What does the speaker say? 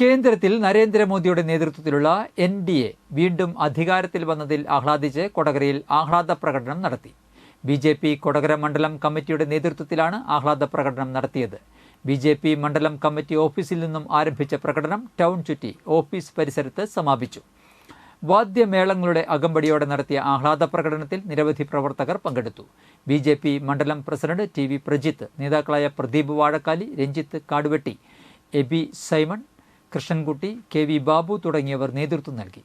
കേന്ദ്രത്തിൽ നരേന്ദ്രമോദിയുടെ നേതൃത്വത്തിലുള്ള എൻ ഡി എ വീണ്ടും അധികാരത്തിൽ വന്നതിൽ ആഹ്ലാദിച്ച് കൊടകരയിൽ ആഹ്ലാദ പ്രകടനം നടത്തി. ബി ജെ പി കൊടകര മണ്ഡലം കമ്മിറ്റിയുടെ നേതൃത്വത്തിലാണ് ആഹ്ലാദ പ്രകടനം നടത്തിയത്. ബി ജെ പി മണ്ഡലം കമ്മിറ്റി ഓഫീസിൽ നിന്നും ആരംഭിച്ച പ്രകടനം ടൗൺ ചുറ്റി ഓഫീസ് പരിസരത്ത് സമാപിച്ചു. വാദ്യമേളങ്ങളുടെ അകമ്പടിയോടെ നടത്തിയ ആഹ്ലാദ പ്രകടനത്തിൽ നിരവധി പ്രവർത്തകർ പങ്കെടുത്തു. ബി ജെ പി മണ്ഡലം പ്രസിഡന്റ് ടി വി പ്രജിത്ത് നേതാക്കളായ Pradeep Vazhakkali Ranjith Kaduvetti Eby Simon Krishnankutty K V Babu തുടങ്ങിയവർ നേതൃത്വം നൽകി.